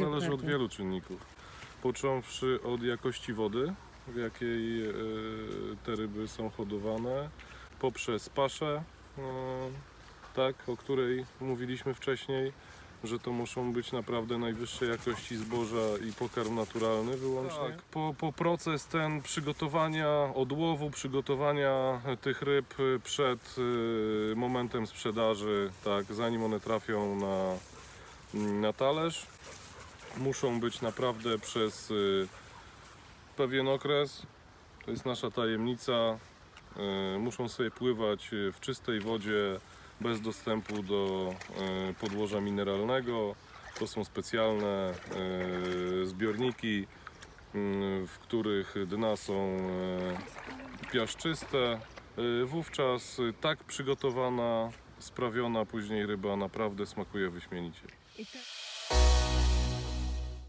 zależy od wielu czynników. Począwszy od jakości wody, w jakiej e, te ryby są hodowane, poprzez paszę, e, tak, o której mówiliśmy wcześniej, że to muszą być naprawdę najwyższej jakości zboża i pokarm naturalny wyłącznie. Tak. Po, po proces ten przygotowania odłowu, przygotowania tych ryb przed e, momentem sprzedaży, tak, zanim one trafią na, na talerz, muszą być naprawdę przez y, pewien okres, to jest nasza tajemnica, y, muszą sobie pływać y, w czystej wodzie bez dostępu do podłoża mineralnego. To są specjalne zbiorniki, w których dna są piaszczyste. Wówczas tak przygotowana, sprawiona później ryba naprawdę smakuje wyśmienicie. Tak-